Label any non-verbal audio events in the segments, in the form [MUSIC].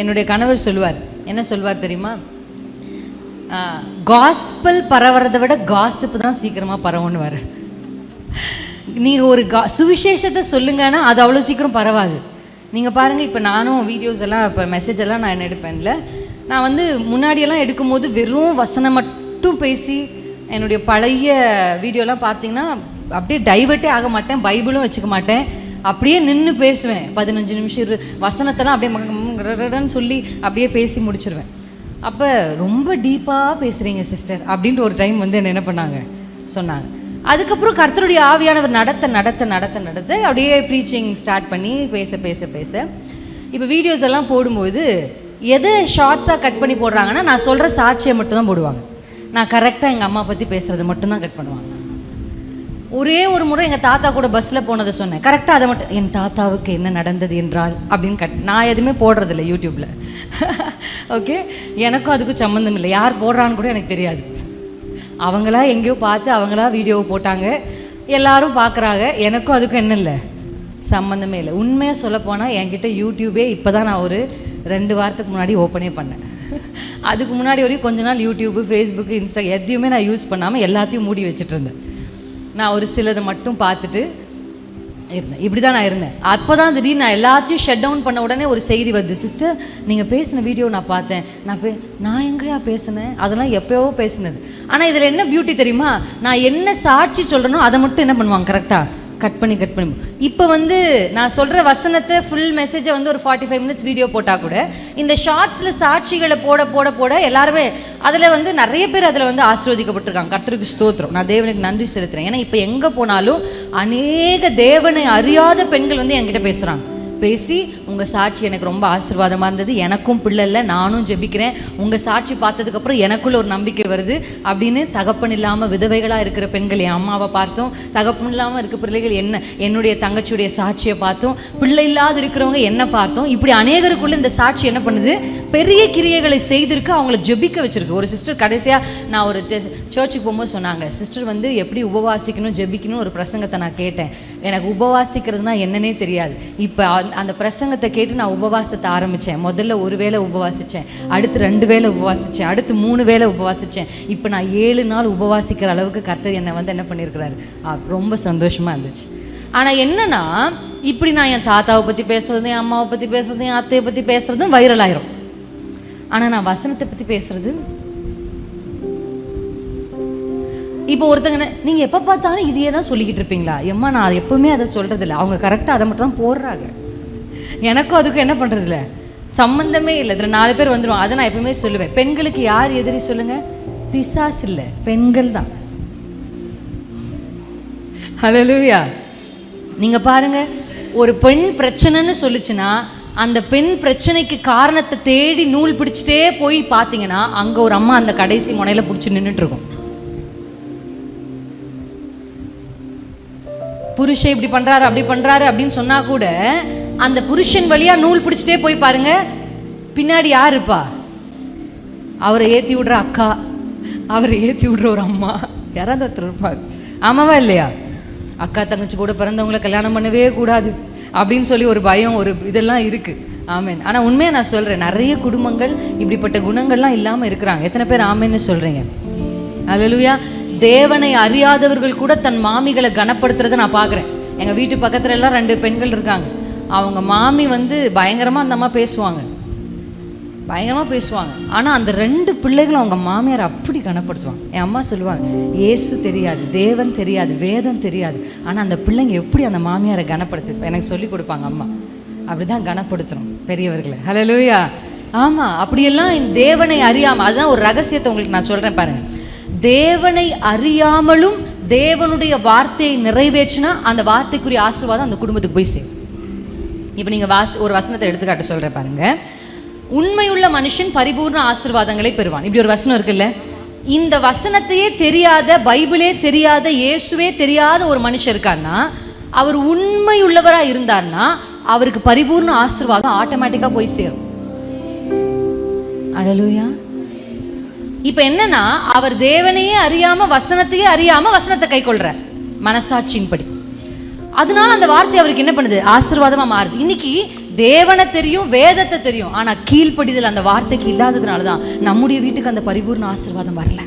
என்னுடைய கணவர் சொல்லுவார். என்ன சொல்வார் தெரியுமா? காஸ்பல் பரவுறதை விட காசிப்பு தான் சீக்கிரமாக பரவுன்னுவார் நீங்கள் ஒரு கா சுவிசேஷத்தை சொல்லுங்கன்னா அது அவ்வளோ சீக்கிரம் பரவாது. நீங்கள் பாருங்கள் இப்போ நானும் வீடியோஸ் எல்லாம் இப்போ மெசேஜ் எல்லாம் நான் என்ன எடுப்பேன்ல? நான் வந்து முன்னாடியெல்லாம் எடுக்கும்போது வெறும் வசனம் மட்டும் பேசி என்னுடைய பழைய வீடியோலாம் பார்த்தீங்கன்னா அப்படியே டைவர்ட்டே ஆக மாட்டேன் பைபிளும் வச்சுக்க மாட்டேன். அப்படியே நின்று பேசுவேன். பதினஞ்சு நிமிஷம் இரு வசனத்தெல்லாம் அப்படியே சொல்லி அப்படியே பேசி முடிச்சிருவேன். அப்போ ரொம்ப டீப்பாக பேசுகிறீங்க சிஸ்டர் அப்படின்ட்டு ஒரு டைம் வந்து என்ன என்ன பண்ணாங்க? சொன்னாங்க. அதுக்கப்புறம் கர்த்தருடைய ஆவியானவர் நடத்த நடத்த நடத்த நடத்த அப்படியே ப்ரீச்சிங் ஸ்டார்ட் பண்ணி பேச பேச பேச. இப்போ வீடியோஸ் எல்லாம் போடும்போது எதை ஷார்ட்ஸாக கட் பண்ணி போடுறாங்கன்னா நான் சொல்கிற சாட்சியை மட்டும்தான் போடுவாங்க. நான் கரெக்டாக எங்கள் அம்மா பற்றி பேசுகிறது மட்டும்தான் கட் பண்ணுவாங்க. ஒரே ஒரு முறை எங்கள் தாத்தா கூட பஸ்ஸில் போனதை சொன்னேன். கரெக்டாக அதை மட்டும் என் தாத்தாவுக்கு என்ன நடந்தது என்றால்? அப்படின்னு கட் நான் எதுவுமே போடுறதில்ல யூடியூப்பில் ஓகே எனக்கும் அதுக்கும் சம்மந்தம் இல்லை. யார் போடுறான்னு கூட எனக்கு தெரியாது. அவங்களா எங்கேயோ பார்த்து அவங்களா வீடியோவை போட்டாங்க. எல்லாரும் பார்க்குறாங்க. எனக்கும் அதுக்கும் என்ன இல்லை? சம்மந்தமே இல்லை. உண்மையாக சொல்லப்போனால் என்கிட்ட யூடியூபே இப்போ தான் நான் ஒரு ரெண்டு வாரத்துக்கு முன்னாடி ஓப்பனே பண்ணேன். [LAUGHS] அதுக்கு முன்னாடி வரையும் கொஞ்ச நாள் யூடியூப்பு ஃபேஸ்புக்கு இன்ஸ்டா எதையுமே நான் யூஸ் பண்ணாமல் எல்லாத்தையும் மூடி வச்சுட்டு இருந்தேன். நான் ஒரு சிலதை மட்டும் பார்த்துட்டு இருந்தேன். இப்படி தான் நான் இருந்தேன். அப்போ தான் திடீர்னு நான் எல்லாத்தையும் ஷட் டவுன் பண்ண உடனே ஒரு செய்தி வருது. சிஸ்டர் நீங்கள் பேசின வீடியோ நான் பார்த்தேன். நான் பே நான் எங்கேயா பேசினேன்? அதெல்லாம் எப்போவோ பேசினது. ஆனால் இதில் என்ன பியூட்டி தெரியுமா? நான் என்ன சாட்சி சொல்கிறேனோ அதை மட்டும் என்ன பண்ணுவாங்க? கரெக்டாக கட் பண்ணி கட் பண்ணி. இப்போ வந்து நான் சொல்கிற வசனத்தை ஃபுல் மெசேஜை வந்து ஒரு ஃபார்ட்டி ஃபைவ் மினிட்ஸ் வீடியோ போட்டால் கூட இந்த ஷார்ட்ஸில் சாட்சிகளை போட போட போட எல்லாருமே அதில் வந்து நிறைய பேர் அதில் வந்து ஆசீர்வதிக்கப்பட்டிருக்காங்க. கர்த்தருக்கு ஸ்தோத்திரம். நான் தேவனுக்கு நன்றி செலுத்துகிறேன் ஏன்னா இப்போ எங்கே போனாலும் அநேக தேவனை அறியாத பெண்கள் வந்து என்கிட்ட பேசுகிறாங்க பேசி உங்கள் சாட்சி எனக்கு ரொம்ப ஆசீர்வாதமாக இருந்தது. எனக்கும் பிள்ளை இல்லை நானும் ஜெபிக்கிறேன். உங்கள் சாட்சி பார்த்ததுக்கப்புறம் எனக்குள்ள ஒரு நம்பிக்கை வருது. அப்படின்னு தகப்பன் இல்லாமல் விதவைகளாக இருக்கிற பெண்கள் என் அம்மாவை பார்த்தோம். தகப்பன் இல்லாமல் இருக்க பிள்ளைகள் என்ன என்னுடைய தங்கச்சியுடைய சாட்சியை பார்த்தோம். பிள்ளை இல்லாத இருக்கிறவங்க என்ன பார்த்தோம். இப்படி அநேகருக்குள்ள இந்த சாட்சி என்ன பண்ணுது? பெரிய கிரியைகளை செய்திருக்கு அவங்கள ஜெபிக்க வச்சிருக்கு. ஒரு சிஸ்டர் கடைசியாக நான் ஒரு சர்ச்சுக்கு போகும்போது சொன்னாங்க சிஸ்டர் வந்து எப்படி உபவாசிக்கணும் ஜெபிக்கணும் ஒரு பிரசங்கத்தை நான் கேட்டேன். எனக்கு உபவாசிக்கிறதுனா என்னன்னே தெரியாது. இப்போ அந்த பிரசங்க பிரசங்கத்தை கேட்டு நான் உபவாசத்தை ஆரம்பித்தேன் முதல்ல ஒரு வேளை உபவாசித்தேன் அடுத்து ரெண்டு வேளை உபவாசித்தேன் அடுத்து மூணு வேளை உபவாசித்தேன் இப்போ நான் ஏழு நாள் உபவாசிக்கிற அளவுக்கு கர்த்தர் என்னை வந்து என்ன பண்ணியிருக்கிறாரு? ரொம்ப சந்தோஷமாக இருந்துச்சு. ஆனால் என்னன்னா இப்படி நான் என் தாத்தாவை பற்றி பேசுகிறதும் என் அம்மாவை பற்றி பேசுகிறதும் என் அத்தையை பற்றி பேசுகிறதும் வைரல் ஆயிரும். ஆனால் நான் வசனத்தை பற்றி பேசுகிறது இப்போ ஒருத்தங்க நீங்கள் எப்போ பார்த்தாலும் இதையே தான் சொல்லிக்கிட்டு இருப்பீங்களா? எம்மா நான் எப்பவுமே அதை சொல்கிறது இல்லை அவங்க கரெக்டாக அதை மட்டும் தான் போடுறாங்க. எனக்கும் அதுக்கும் என்ன பண்ணுறதில்ல சம்மந்தமே இல்லை. இதில் நாலு பேர் வந்துடும் அதை நான் எப்பவுமே சொல்லுவேன். பெண்களுக்கு யார் எதிரி சொல்லுங்க? பிசாஸ் இல்லை. பெண்கள் தான். லுயா நீங்கள் பாருங்க. ஒரு பெண் பிரச்சனைன்னு சொல்லுச்சுன்னா அந்த பெண் பிரச்சனைக்கு காரணத்தை தேடி நூல் பிடிச்சிட்டே போய் பார்த்தீங்கன்னா அங்கே ஒரு அம்மா அந்த கடைசி முனையில் பிடிச்சி நின்றுட்டு இருக்கும் புருஷன் இப்படி பண்ணுறாரு அப்படி பண்ணுறாரு அப்படின்னு சொன்னால் கூட அந்த புருஷன் வழியாக நூல் பிடிச்சிட்டே போய் பாருங்க. பின்னாடி யார் இருப்பா? அவரை ஏற்றி விடுற அக்கா அவரை ஏற்றி விடுற ஒரு அம்மா. யாராவது ஒருத்தர் இருப்பாங்க. ஆமாவா இல்லையா? அக்கா தங்கச்சி கூட பிறந்தவங்கள கல்யாணம் பண்ணவே கூடாது அப்படின்னு சொல்லி ஒரு பயம் ஒரு இதெல்லாம் இருக்குது ஆமேன். ஆனால் உண்மையாக நான் சொல்கிறேன் நிறைய குடும்பங்கள் இப்படிப்பட்ட குணங்கள்லாம் இல்லாமல் இருக்கிறாங்க. எத்தனை பேர் ஆமேன்னு சொல்கிறீங்க அல்லேலூயா தேவனை அறியாதவர்கள் கூட தன் மாமிகளை கனப்படுத்துறதை நான் பார்க்குறேன் எங்கள் வீட்டு பக்கத்துல எல்லாம் ரெண்டு பெண்கள் இருக்காங்க. அவங்க மாமி வந்து பயங்கரமாக அந்த அம்மா பேசுவாங்க. பயங்கரமாக பேசுவாங்க. ஆனால் அந்த ரெண்டு பிள்ளைகளும் அவங்க மாமியார் அப்படி கனப்படுத்துவாங்க. என் அம்மா சொல்லுவாங்க ஏசு தெரியாது தேவன் தெரியாது வேதம் தெரியாது. ஆனால் அந்த பிள்ளைங்க எப்படி அந்த மாமியாரை கனப்படுத்து எனக்கு சொல்லி கொடுப்பாங்க அம்மா. அப்படிதான் கனப்படுத்தணும் பெரியவர்களை. ஹalleluya ஆமாம் அப்படியெல்லாம் இந்த தேவனை அறியாமல் அதுதான் ஒரு ரகசியத்தை உங்களுக்கு நான் சொல்கிறேன் பாருங்கள் தேவனை அறியாமலும் தேவனுடைய வார்த்தையை நிறைவேற்றினா அந்த வார்த்தைக்குரிய ஆசீர்வாதம் அந்த குடும்பத்துக்கு போய் சேரும். இப்போ நீங்கள் வாஸ் ஒரு வசனத்தை எடுத்துக்காட்ட சொல்கிறேன் பாருங்க. உண்மையுள்ள மனுஷன் பரிபூர்ண ஆசீர்வாதங்களை பெறுவான். இப்படி ஒரு வசனம் இருக்குல்ல? இந்த வசனத்தையே தெரியாத பைபிளே தெரியாத இயேசுவே தெரியாத ஒரு மனுஷன் இருக்காருன்னா அவர் உண்மையுள்ளவராக இருந்தார்னா அவருக்கு பரிபூர்ண ஆசிர்வாதம் ஆட்டோமேட்டிக்காக போய் சேரும். அலலூயா இப்போ என்னன்னா அவர் தேவனையே அறியாமல் வசனத்தையே அறியாமல் வசனத்தை கை கொள்கிறார் மனசாட்சியின்படி. அதனால அந்த வார்த்தை அவருக்கு என்ன பண்ணுது? ஆசீர்வாதமா மாறுது. இன்னைக்கு தேவனை தெரியும் வேதத்தை தெரியும். ஆனா கீழ்ப்படிதல் அந்த வார்த்தைக்கு இல்லாததுனால தான் நம்முடைய வீட்டுக்கு அந்த பரிபூர்ண ஆசீர்வாதம் வரல.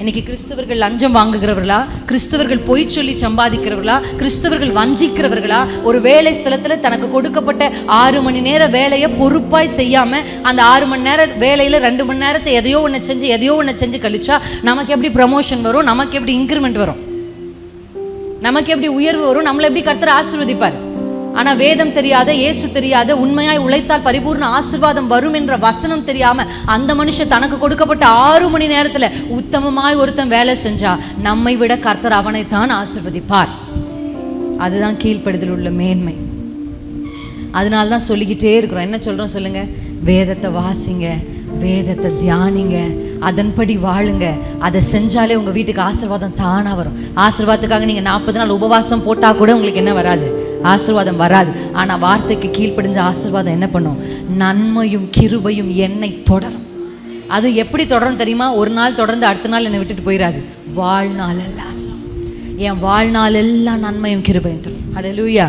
இன்னைக்கு கிறிஸ்தவர்கள் லஞ்சம் வாங்குகிறவர்களா? கிறிஸ்தவர்கள் பொய் சொல்லி சம்பாதிக்கிறவர்களா? கிறிஸ்தவர்கள் வஞ்சிக்கிறவர்களா? ஒரு வேலை ஸ்தலத்துல தனக்கு கொடுக்கப்பட்ட ஆறு மணி நேர வேலையை பொறுப்பாய் செய்யாம அந்த ஆறு மணி நேர வேலையில ரெண்டு மணி நேரத்தை எதையோ ஒன்று செஞ்சு எதையோ ஒன்று செஞ்சு கழிச்சா நமக்கு எப்படி ப்ரமோஷன் வரும்? நமக்கு எப்படி இன்க்ரிமெண்ட் வரும்? நமக்கு எப்படி உயர்வு வரும் நம்மளை எப்படி கர்த்தர் ஆசீர்வதிப்பார்? ஆனா வேதம் தெரியாத இயேசு தெரியாத உண்மையாய் உழைத்தால் பரிபூர்ண ஆசீர்வாதம் வரும் என்ற வசனம் தெரியாம அந்த மனுஷன் தனக்கு கொடுக்கப்பட்ட ஆறு மணி நேரத்துல உத்தமமாய் ஒருத்தன் வேலை செஞ்சா நம்மை விட கர்த்தர் அவனைத்தான் ஆசிர்வதிப்பார். அதுதான் கீழ்ப்படுதல் உள்ள மேன்மை. அதனால தான் சொல்லிக்கிட்டே இருக்கிறோம். என்ன சொல்றோம் சொல்லுங்க? வேதத்தை வாசிங்க வேதத்தை தியானிங்க அதன்படி வாழுங்க. அதை செஞ்சாலே உங்கள் வீட்டுக்கு ஆசீர்வாதம் தானாக வரும். ஆசீர்வாதத்துக்காக நீங்கள் நாற்பது நாள் உபவாசம் போட்டால் கூட உங்களுக்கு என்ன வராது? ஆசீர்வாதம் வராது. ஆனால் வார்த்தைக்கு கீழ்ப்படிஞ்ச ஆசீர்வாதம் என்ன பண்ணும்? நன்மையும் கிருபையும் என்னை தொடரும். அது எப்படி தொடரும் தெரியுமா? ஒரு நாள் தொடர்ந்து அடுத்த நாள் என்னை விட்டுட்டு போயிடாது வாழ்நாள் எல்லாம். என் வாழ்நாள் எல்லாம் நன்மையும் கிருபையும் தரும். அது லூயா